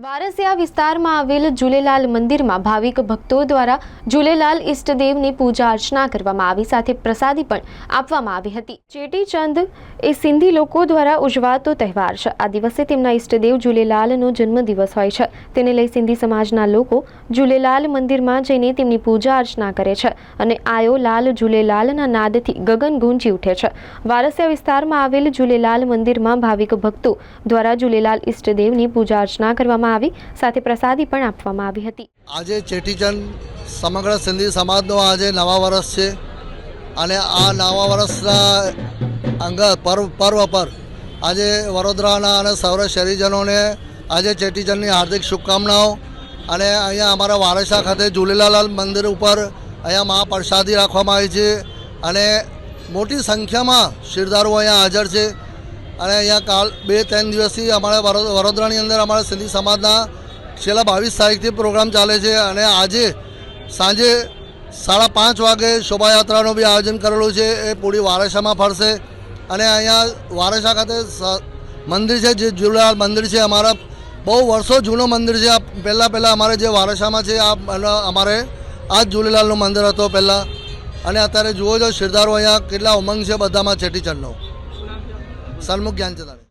વારસિયા વિસ્તારમાં આવેલ ઝૂલેલાલ મંદિરમાં ભાવિક ભક્તો દ્વારા ઝૂલેલાલ ઈષ્ટદેવની પૂજા અર્ચના કરવામાં આવી સાથે પ્રસાદી પણ આપવામાં આવી હતી. ચેટીચંદ એ સિંધી લોકો દ્વારા ઉજવાતો તહેવાર છે. આ દિવસે તેમના ઈષ્ટદેવ ઝૂલેલાલનો જન્મદિવસ હોય છે. તેને લઈ સિંધી સમાજના લોકો ઝૂલેલાલ મંદિરમાં જઈને તેમની પૂજા અર્ચના કરે છે અને આયો લાલ ઝૂલેલાલના નાદથી ગગન ગુંજી ઉઠે છે. વારસિયા વિસ્તારમાં આવેલ ઝૂલેલાલ મંદિરમાં ભાવિક ભક્તો દ્વારા ઝૂલેલાલ ઈષ્ટદેવની પૂજા અર્ચના કરવામાં આવી, સાથે પ્રસાદી પણ આપવામાં આવી હતી. આજે ચેટીચંદ સમગ્ર સિંધી સમાજનો આજે નવા વર્ષ છે અને આ નવા વર્ષના અંગત પર્વ પર્વ પર આજે વડોદરાના અને સૌર શહેરીજનોને આજે ચેટીચંદની હાર્દિક શુભકામનાઓ અને અહીંયા અમારા વારસા ખાતે ઝૂલેલાલ મંદિર ઉપર અહીંયા મહાપ્રસાદી રાખવામાં આવી છે અને મોટી સંખ્યામાં શિરદારો અહીંયા હાજર છે. અને અહીંયા કાલ બે ત્રણ દિવસથી અમારા વડો- વડોદરાની અંદર અમારા સિંધી સમાજના છેલ્લા બાવીસ તારીખથી પ્રોગ્રામ ચાલે છે અને આજે સાંજે સાડા પાંચ વાગે શોભાયાત્રાનું બી આયોજન કરેલું છે. એ પૂરી વારસામાં ફરશે. અને અહીંયા વારસા ખાતે મંદિર છે, જે ઝૂલેલાલ મંદિર છે, અમારા બહુ વર્ષો જૂનું મંદિર છે. પહેલાં પહેલાં અમારે જે વારસામાં છે, આ અમારે આ જ ઝૂલેલાલનું મંદિર હતો પહેલાં. અને અત્યારે જુઓ છો શિરદારો અહીંયા કેટલા ઉમંગ છે બધામાં ચેટીચંદનો Salmo Ganjalar.